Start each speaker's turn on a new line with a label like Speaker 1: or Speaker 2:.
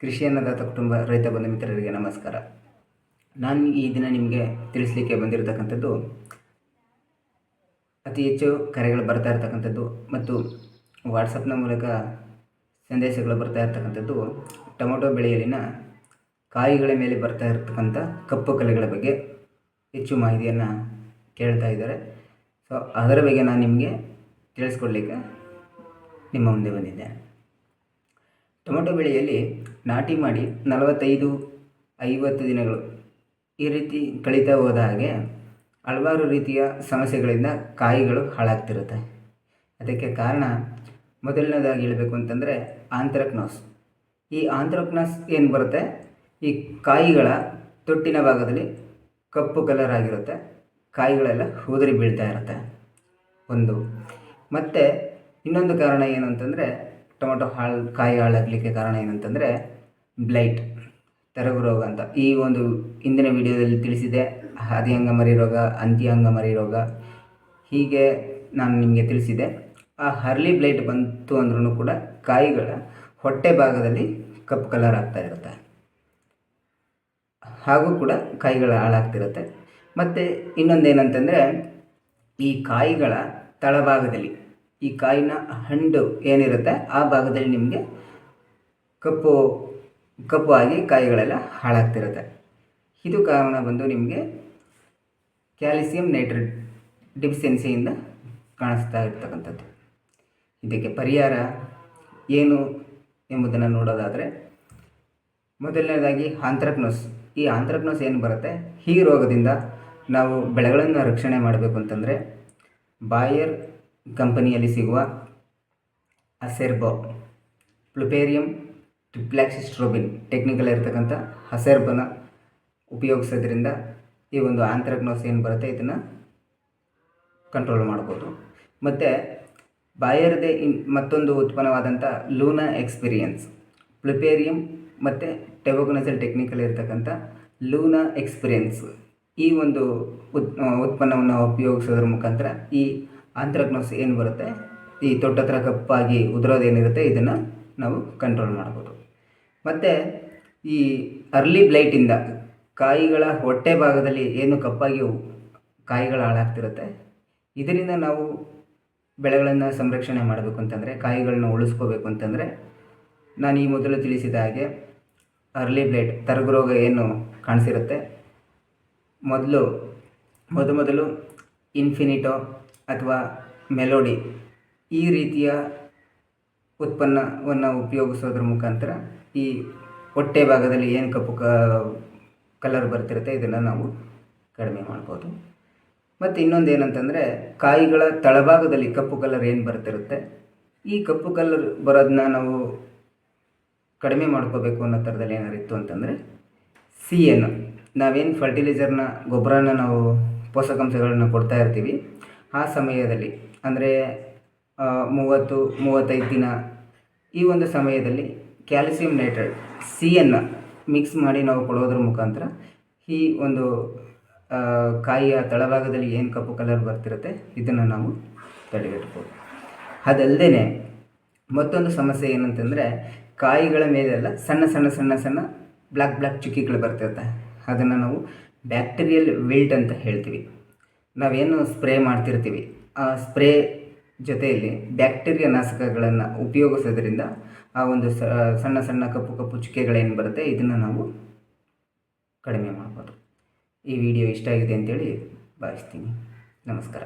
Speaker 1: ಕೃಷಿ ಅನ್ನದಾತ ಕುಟುಂಬ ರೈತ ಬಂಧು ಮಿತ್ರರಿಗೆ ನಮಸ್ಕಾರ. ನಾನು ಈ ದಿನ ನಿಮಗೆ ತಿಳಿಸ್ಲಿಕ್ಕೆ ಬಂದಿರತಕ್ಕಂಥದ್ದು ಅತಿ ಹೆಚ್ಚು ಕರೆಗಳು ಬರ್ತಾ ಇರ್ತಕ್ಕಂಥದ್ದು ಮತ್ತು ವಾಟ್ಸಪ್ನ ಮೂಲಕ ಸಂದೇಶಗಳು ಬರ್ತಾ ಇರ್ತಕ್ಕಂಥದ್ದು ಟೊಮೊಟೊ ಬೆಳೆಯಲ್ಲಿನ ಕಾಯಿಗಳ ಮೇಲೆ ಬರ್ತಾ ಇರತಕ್ಕಂಥ ಕಪ್ಪು ಕಲೆಗಳ ಬಗ್ಗೆ ಹೆಚ್ಚು ಮಾಹಿತಿಯನ್ನು ಕೇಳ್ತಾ ಇದ್ದಾರೆ. ಸೊ ಅದರ ಬಗ್ಗೆ ನಾನು ನಿಮಗೆ ತಿಳಿಸ್ಕೊಡ್ಲಿಕ್ಕೆ ನಿಮ್ಮ ಮುಂದೆ ಬಂದಿದ್ದೇನೆ ಟೊಮೊಟೊ ಬೆಳೆಯಲ್ಲಿ ನಾಟಿ ಮಾಡಿ ನಲವತ್ತೈದು, ಐವತ್ತು ದಿನಗಳು ಈ ರೀತಿ ಕಳೀತಾ ಹೋದ ಹಾಗೆ ಹಲವಾರು ರೀತಿಯ ಸಮಸ್ಯೆಗಳಿಂದ ಕಾಯಿಗಳು ಹಾಳಾಗ್ತಿರುತ್ತೆ. ಅದಕ್ಕೆ ಕಾರಣ ಮೊದಲನೇದಾಗಿ ಹೇಳಬೇಕು ಅಂತಂದರೆ ಆಂಥ್ರಕ್ನೋಸ್. ಈ ಆಂಥ್ರಕ್ನೋಸ್ ಏನು ಬರುತ್ತೆ? ಈ ಕಾಯಿಗಳ ತೊಟ್ಟಿನ ಭಾಗದಲ್ಲಿ ಕಪ್ಪು ಕಲರ್ ಆಗಿರುತ್ತೆ. ಕಾಯಿಗಳೆಲ್ಲ ಉದುರಿ ಬೀಳ್ತಾ ಇರುತ್ತೆ. ಒಂದು. ಮತ್ತು ಇನ್ನೊಂದು ಕಾರಣ ಏನು ಅಂತಂದರೆ ಟೊಮೊಟೊ ಹಾಳು, ಕಾಯಿ ಹಾಳಾಗಲಿಕ್ಕೆ ಕಾರಣ ಏನಂತಂದರೆ ಬ್ಲೈಟ್, ತೆರಗು ರೋಗ ಅಂತ. ಈ ಒಂದು ಹಿಂದಿನ ವಿಡಿಯೋದಲ್ಲಿ ತಿಳಿಸಿದೆ ಆದಿಯಂಗ ಮರಿ ರೋಗ ಅಂತ್ಯಂಗ ಮರಿ ರೋಗ. ಹೀಗೆ ನಾನು ನಿಮಗೆ ತಿಳಿಸಿದೆ. ಆ ಹರ್ಲಿ ಬ್ಲೈಟ್ ಬಂತು ಅಂದ್ರೂ ಕೂಡ ಕಾಯಿಗಳ ಹೊಟ್ಟೆ ಭಾಗದಲ್ಲಿ ಕಪ್ಪು ಕಲರ್ ಆಗ್ತಾ ಇರುತ್ತೆ. ಹಾಗೂ ಕೂಡ ಕಾಯಿಗಳ ಹಾಳಾಗ್ತಿರುತ್ತೆ. ಮತ್ತು ಇನ್ನೊಂದೇನಂತಂದರೆ ಈ ಕಾಯಿಗಳ ತಳಭಾಗದಲ್ಲಿ ಈ ಕಾಯಿನ ಹಂಡು ಏನಿರುತ್ತೆ, ಆ ಭಾಗದಲ್ಲಿ ನಿಮಗೆ ಕಪ್ಪು ಕಪ್ಪು ಆಗಿ ಕಾಯಿಗಳೆಲ್ಲ ಹಾಳಾಗ್ತಿರುತ್ತೆ. ಇದು ಕಾರಣ ಬಂದು ನಿಮಗೆ ಕ್ಯಾಲ್ಸಿಯಂ ನೈಟ್ರೇಟ್ ಡಿಫಿಷಿಯನ್ಸಿಯಿಂದ ಕಾಣಿಸ್ತಾ ಇರ್ತಕ್ಕಂಥದ್ದು. ಇದಕ್ಕೆ ಪರಿಹಾರ ಏನು ಎಂಬುದನ್ನು ನೋಡೋದಾದರೆ, ಮೊದಲನೇದಾಗಿ ಆಂಥ್ರಕ್ನೋಸ್. ಈ ಆಂಥ್ರಕ್ನೋಸ್ ಏನು ಬರುತ್ತೆ? ಈ ರೋಗದಿಂದ ನಾವು ಬೆಳೆಗಳನ್ನು ರಕ್ಷಣೆ ಮಾಡಬೇಕು ಅಂತಂದರೆ, ಬಾಯರ್ ಕಂಪನಿಯಲ್ಲಿ ಸಿಗುವ ಅಸೆರ್ಬೋ, ಪ್ಲುಪೇರಿಯಂ ಟ್ರಿಪ್ಲಾಕ್ಸಿಸ್ಟ್ರೋಬಿನ್ ಟೆಕ್ನಿಕಲ್ ಇರ್ತಕ್ಕಂಥ ಹಸೆರ್ಬನ ಉಪಯೋಗಿಸೋದ್ರಿಂದ ಈ ಒಂದು ಆಂಥ್ರಗ್ನೋಸ್ ಏನು ಬರುತ್ತೆ, ಇದನ್ನು ಕಂಟ್ರೋಲ್ ಮಾಡ್ಬೋದು. ಮತ್ತು ಬಾಯರ್ದೆ ಇನ್ ಮತ್ತೊಂದು ಉತ್ಪನ್ನವಾದಂಥ ಲೂನಾ ಎಕ್ಸ್ಪೀರಿಯನ್ಸ್, ಪ್ಲುಪೇರಿಯಂ ಮತ್ತು ಟೆಬೋಕೊನಸಲ್ ಟೆಕ್ನಿಕಲ್ ಇರ್ತಕ್ಕಂಥ ಲೂನಾ ಎಕ್ಸ್ಪೀರಿಯನ್ಸ್ ಈ ಒಂದು ಉತ್, ಉತ್ಪನ್ನವನ್ನು ಉಪಯೋಗಿಸೋದ್ರ ಮುಖಾಂತರ ಈ ಆಂಥ್ರಕ್ನೋಸ್ ಏನು ಬರುತ್ತೆ? ಈ ತೊಟ್ಟತ್ರ ಕಪ್ಪಾಗಿ ಉದುರೋದೇನಿರುತ್ತೆ ಇದನ್ನು ನಾವು ಕಂಟ್ರೋಲ್ ಮಾಡ್ಬೋದು. ಮತ್ತು ಈ ಅರ್ಲಿ ಬ್ಲೈಟಿಂದ ಕಾಯಿಗಳ ಹೊಟ್ಟೆ ಭಾಗದಲ್ಲಿ ಏನು ಕಪ್ಪಾಗಿ ಕಾಯಿಗಳು ಹಾಳಾಗ್ತಿರುತ್ತೆ? ಇದರಿಂದ ನಾವು ಬೆಳೆಗಳನ್ನು ಸಂರಕ್ಷಣೆ ಮಾಡಬೇಕು ಅಂತಂದರೆ, ಕಾಯಿಗಳನ್ನ ಉಳಿಸ್ಕೋಬೇಕು ಅಂತಂದರೆ, ನಾನು ಈ ಮೊದಲು ತಿಳಿಸಿದ ಹಾಗೆ ಅರ್ಲಿ ಬ್ಲೈಟ್ ತರಗು ರೋಗ ಏನು ಕಾಣಿಸಿರುತ್ತೆ? ಮೊದಲು ಮೊದಮೊದಲು ಇನ್ಫಿನಿಟೋ ಅಥವಾ ಮೆಲೋಡಿ ಈ ರೀತಿಯ ಉತ್ಪನ್ನವನ್ನು ಉಪಯೋಗಿಸೋದ್ರ ಮುಖಾಂತರ ಈ ಹೊಟ್ಟೆ ಭಾಗದಲ್ಲಿ ಏನು ಕಪ್ಪು ಕ ಕಲರ್ ಬರ್ತಿರುತ್ತೆ ಇದನ್ನು ನಾವು ಕಡಿಮೆ ಮಾಡ್ಬೋದು. ಮತ್ತು ಇನ್ನೊಂದು ಏನಂತಂದರೆ ಕಾಯಿಗಳ ತಳಭಾಗದಲ್ಲಿ ಕಪ್ಪು ಕಲರ್ ಏನು ಬರ್ತಿರುತ್ತೆ, ಈ ಕಪ್ಪು ಕಲರ್ ಬರೋದನ್ನ ನಾವು ಕಡಿಮೆ ಮಾಡ್ಕೋಬೇಕು ಅನ್ನೋ ಥರದಲ್ಲಿ ಏನಾರು ಇತ್ತು ಅಂತಂದರೆ ಸಿ ಎನ್ ನಾವೇನು ಫರ್ಟಿಲೈಸರ್ನ ಗೊಬ್ಬರನ ನಾವು ಪೋಷಕಾಂಶಗಳನ್ನು ಕೊಡ್ತಾ ಇರ್ತೀವಿ ಆ ಸಮಯದಲ್ಲಿ, ಅಂದರೆ ಮೂವತ್ತು, ಮೂವತ್ತೈದು ದಿನ ಈ ಒಂದು ಸಮಯದಲ್ಲಿ ಕ್ಯಾಲ್ಸಿಯಂ ನೈಟ್ರೇಟ್ ಸಿಯನ್ನು ಮಿಕ್ಸ್ ಮಾಡಿ ನಾವು ಕೊಡೋದ್ರ ಮುಖಾಂತರ ಈ ಒಂದು ಕಾಯಿಯ ತಳಭಾಗದಲ್ಲಿ ಏನು ಕಪ್ಪು ಕಲರ್ ಬರ್ತಿರುತ್ತೆ ಇದನ್ನು ನಾವು ತಡೆಗಟ್ಬೋದು. ಅದಲ್ಲದೆ ಮತ್ತೊಂದು ಸಮಸ್ಯೆ ಏನಂತಂದರೆ ಕಾಯಿಗಳ ಮೇಲೆಲ್ಲ ಸಣ್ಣ ಸಣ್ಣ ಸಣ್ಣ ಸಣ್ಣ ಬ್ಲ್ಯಾಕ್ ಬ್ಲ್ಯಾಕ್ ಚುಕ್ಕಿಗಳು ಬರ್ತಿರುತ್ತೆ. ಅದನ್ನು ನಾವು ಬ್ಯಾಕ್ಟೀರಿಯಲ್ ವಿಲ್ಟ್ ಅಂತ ಹೇಳ್ತೀವಿ. ನಾವೇನು ಸ್ಪ್ರೇ ಮಾಡ್ತಿರ್ತೀವಿ, ಆ ಸ್ಪ್ರೇ ಜೊತೆಯಲ್ಲಿ ಬ್ಯಾಕ್ಟೀರಿಯಾ ನಾಶಕಗಳನ್ನು ಉಪಯೋಗಿಸೋದ್ರಿಂದ ಆ ಒಂದು ಸಣ್ಣ ಸಣ್ಣ ಕಪ್ಪು ಕಪ್ಪು ಚುಕ್ಕೆಗಳೇನು ಬರುತ್ತೆ, ಇದನ್ನು ನಾವು ಕಡಿಮೆ ಮಾಡ್ಬೋದು. ಈ ವಿಡಿಯೋ ಇಷ್ಟ ಆಗಿದೆ ಅಂತೇಳಿ ಭಾವಿಸ್ತೀನಿ. ನಮಸ್ಕಾರ.